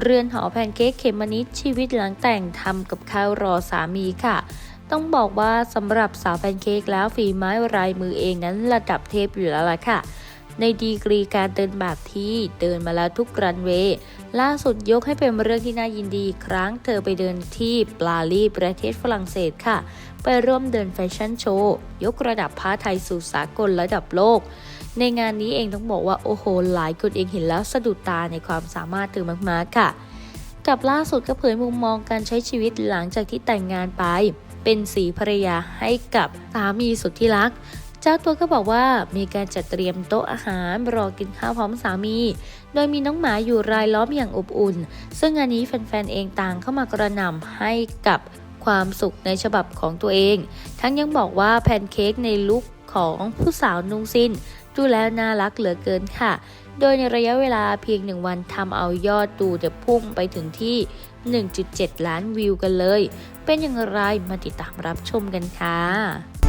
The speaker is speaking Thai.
เรือนหอแพนเค้กเขมมะนิดชีวิตหลังแต่งทำกับข้าวรอสามีค่ะ ต้องบอกว่าสำหรับสาวแพนเค้กแล้วฝีไม้ลายมือเองนั้นระดับเทพอยู่แล้วล่ะค่ะ ในดีกรีการเดินแบบที่เดินมาแล้วทุกรันเวย์ล่าสุดยกให้เป็นเรื่องที่น่ายินดีอีกครั้งเธอไปเดินที่ปารีสประเทศฝรั่งเศสค่ะ ไปร่วมเดินแฟชั่นโชว์ยกระดับผ้าไทยสู่สากลระดับโลก ในงานนี้เองต้องบอกว่าโอ้โหหลายคนเองเห็นแล้วสะดุดตาในความสามารถเธอมากๆค่ะ กับล่าสุดก็เผยมุมมองการใช้ชีวิตหลังจากที่แต่งงานไปเป็นสีภรรยาให้กับสามีสุดที่รัก เจ้าตัวก็บอกว่ามีการจัดเตรียมโต๊ะอาหารรอกินข้าวพร้อมสามี โดยมีน้องหมาอยู่รายล้อมอย่างอบอุ่น ซึ่งงานนี้แฟนๆเองต่างเข้ามากระหน่ำให้กับความสุขในฉบับของตัวเอง ทั้งยังบอกว่าแพนเค้กในลุคของผู้สาวนุ่งสิ้นดูแล้วน่ารักเหลือเกินค่ะ โดยในระยะเวลาเพียงหนึ่งวันทำเอายอดดูเดพุ่งไปถึงที่ 1.7 ล้านวิวกันเลย เป็นอย่างไรมาติดตามรับชมกันค่ะ